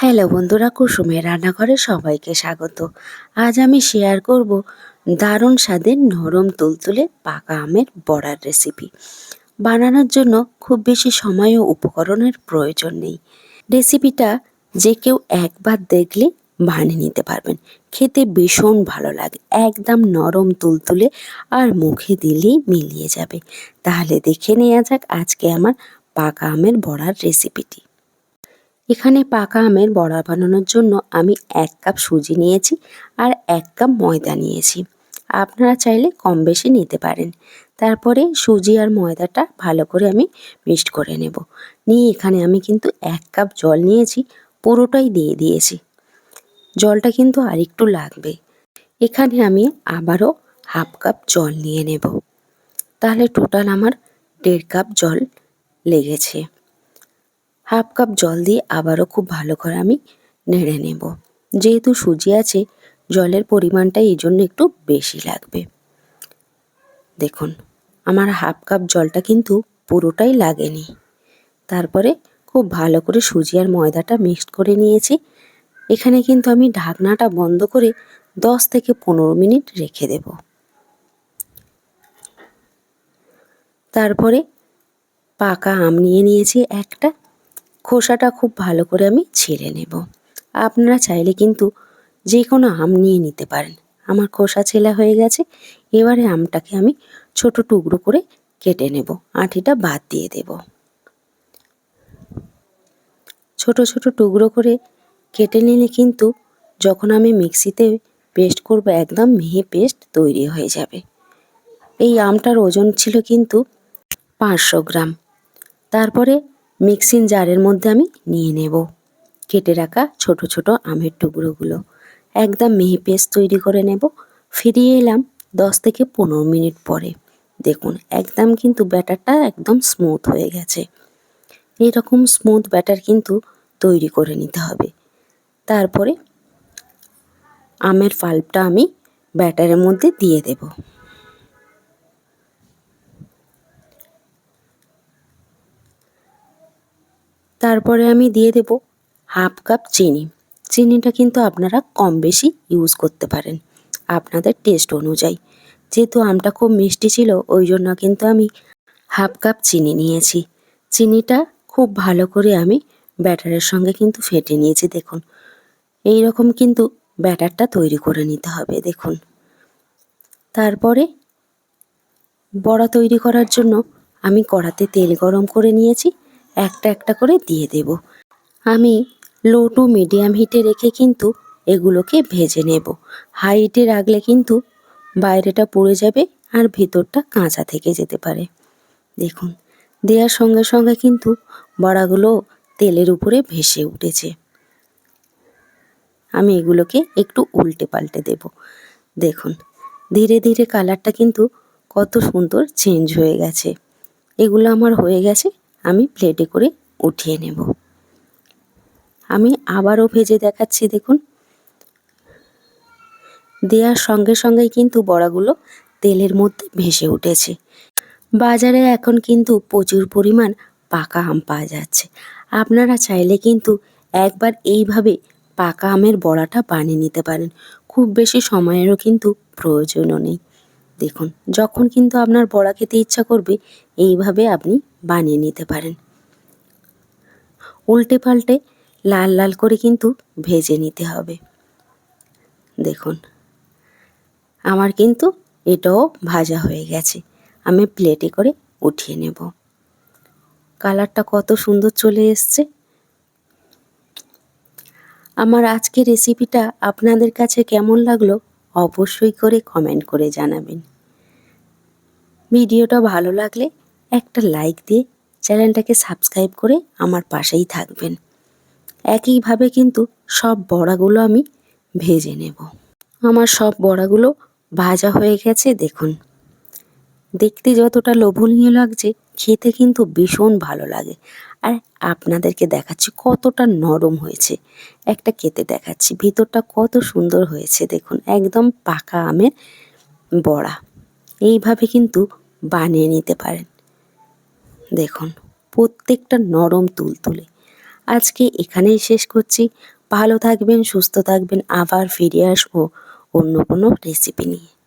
Hello বন্ধুরা, কুসুমের রান্নাঘরে সবাইকে স্বাগত। আজ আমি শেয়ার করব দারুণ স্বাদের নরম তুলতুলে পাকা আমের বড়ার রেসিপি বানানোর জন্য খুব বেশি সময় ও উপকরণের প্রয়োজন নেই। রেসিপিটা যে কেউ একবার দেখলে বানিয়ে নিতে পারবেন। খেতে ভীষণ ভালো লাগে, একদম নরম তুলতুলে আর মুখে দিলেই মিলিয়ে যাবে। তাহলে দেখে নেওয়া যাক আজকে আমার পাকা আমের বড়ার রেসিপিটি এখানে পাকা আমের বড়া বানানোর জন্য আমি এক কাপ সুজি নিয়েছি আর এক কাপ ময়দা নিয়েছি। আপনারা চাইলে কম বেশি নিতে পারেন। তারপরে সুজি আর ময়দাটা ভালো করে আমি মিক্সড করে নেব। নিয়ে এখানে আমি কিন্তু এক কাপ জল নিয়েছি, পুরোটাই দিয়ে দিয়েছি। জলটা কিন্তু আরেকটু লাগবে। এখানে আমি আবারও হাফ কাপ জল নিয়ে নেব। তাহলে টোটাল আমার দেড় কাপ জল লেগেছে। হাফ কাপ জল দিয়ে আবারও খুব ভালো করে আমি নেড়ে নেব। যেহেতু সুজি আছে, জলের পরিমাণটা এই জন্য একটু বেশি লাগবে। দেখুন, আমার হাফ কাপ জলটা কিন্তু পুরোটাই লাগেনি। তারপরে খুব ভালো করে সুজি আর ময়দাটা মিক্সড করে নিয়েছি। এখানে কিন্তু আমি ঢাকনাটা বন্ধ করে দশ থেকে পনেরো মিনিট রেখে দেব। তারপরে পাকা আম নিয়ে নিয়েছি একটা। খোসাটা খুব ভালো করে আমি ছেড়ে নেব। আপনারা চাইলে কিন্তু যে কোনো আম নিয়ে নিতে পারেন। আমার খোসা ছেলা হয়ে গেছে, এবারে আমটাকে আমি ছোট টুকরো করে কেটে নেব। আঁটিটা বাদ দিয়ে দেব। ছোট ছোট টুকরো করে কেটে নিলে কিন্তু যখন আমি মিক্সিতে পেস্ট করব, একদম মিহি পেস্ট তৈরি হয়ে যাবে। এই আমটার ওজন ছিল কিন্তু পাঁচশো গ্রাম। তারপরে মিক্সিং জারের মধ্যে আমি নিয়ে নেব। কেটে রাখা ছোট ছোট আমের টুকরোগুলো। একদম মিহি পেস্ট তৈরি করে নেব। ফিরিয়ে এলাম দশ থেকে পনেরো মিনিট পরে। দেখুন, একদম কিন্তু ব্যাটারটা একদম স্মুথ হয়ে গেছে। এরকম স্মুথ ব্যাটার কিন্তু তৈরি করে নিতে হবে। তারপরে আমের পাল্পটা আমি ব্যাটারের মধ্যে দিয়ে দেবো। তারপরে আমি দিয়ে দেব হাফ কাপ চিনি। চিনিটা কিন্তু আপনারা কম বেশি ইউজ করতে পারেন। আপনাদের টেস্ট অনুযায়ী। যেহেতু আমটা খুব মিষ্টি ছিল, ওই জন্য কিন্তু আমি হাফ কাপ চিনি নিয়েছি। চিনিটা খুব ভালো করে আমি ব্যাটারের সঙ্গে কিন্তু ফেটে নিয়েছি, দেখুন। এই রকম কিন্তু ব্যাটারটা তৈরি করে নিতে হবে, দেখুন। তারপরে বড়া তৈরি করার জন্য আমি কড়াতে তেল গরম করে নিয়েছি। একটা একটা করে দিয়ে দেব। আমি লো টু মিডিয়াম হিটে রেখে কিন্তু এগুলোকে ভেজে নেব। হাই হিটে রাখলে কিন্তু বাইরেটা পুড়ে যাবে আর ভেতরটা কাঁচা থেকে যেতে পারে। দেখুন, দেওয়ার সঙ্গে সঙ্গে কিন্তু বড়াগুলো তেলের উপরে ভেসে উঠেছে। আমি এগুলোকে একটু উল্টে পাল্টে দেব। দেখুন, ধীরে ধীরে কালারটা কিন্তু কত সুন্দর চেঞ্জ হয়ে গেছে। এগুলো আমার হয়ে গেছে আমি প্লেটে করে উঠিয়ে নেব। আমি আবারও ভেজে দেখাচ্ছি, দেখুন। দেওয়ার সঙ্গে সঙ্গেই কিন্তু বড়াগুলো তেলের মধ্যে ভেসে উঠেছে। বাজারে এখন কিন্তু প্রচুর পরিমাণ পাকা আম পাওয়া যাচ্ছে। আপনারা চাইলে কিন্তু একবার এইভাবে পাকা আমের বড়াটা বানিয়ে নিতে পারেন। খুব বেশি সময়েরও কিন্তু প্রয়োজনও নেই। দেখুন, যখন কিন্তু আপনার বড়া খেতে ইচ্ছা করবে, এইভাবে আপনি বানিয়ে নিতে পারেন। উল্টে পাল্টে লাল লাল করে কিন্তু ভেজে নিতে হবে। দেখুন, আমার কিন্তু এটাও ভাজা হয়ে গেছে। আমি প্লেটে করে উঠিয়ে নেব। কালারটা কত সুন্দর চলে এসছে। আমার আজকের রেসিপিটা আপনাদের কাছে কেমন লাগল, অবশ্যই করে কমেন্ট করে জানাবেন। ভিডিওটা ভালো লাগলে একটা লাইক দিয়ে চ্যানেলটাকে সাবস্ক্রাইব করে আমার পাশেই থাকবেন। একইভাবে কিন্তু সব বড়াগুলো আমি ভেজে নেব। আমার সব বড়াগুলো ভাজা হয়ে গেছে, দেখুন। দেখতে যতটা লোভনীয় লাগছে, খেতে কিন্তু ভীষণ ভালো লাগে। আর আপনাদেরকে দেখাচ্ছি কতটা নরম হয়েছে। একটা খেতে দেখাচ্ছি, ভিতরটা কত সুন্দর হয়েছে, দেখুন। একদম পাকা আমের বড়া। এইভাবে কিন্তু বানিয়ে নিতে পারেন। দেখুন, প্রত্যেকটা নরম তুলতুলে। আজকে এখানেই শেষ করছি। ভালো থাকবেন, সুস্থ থাকবেন। আবার ফিরে আসব অন্য কোনো রেসিপি নিয়ে।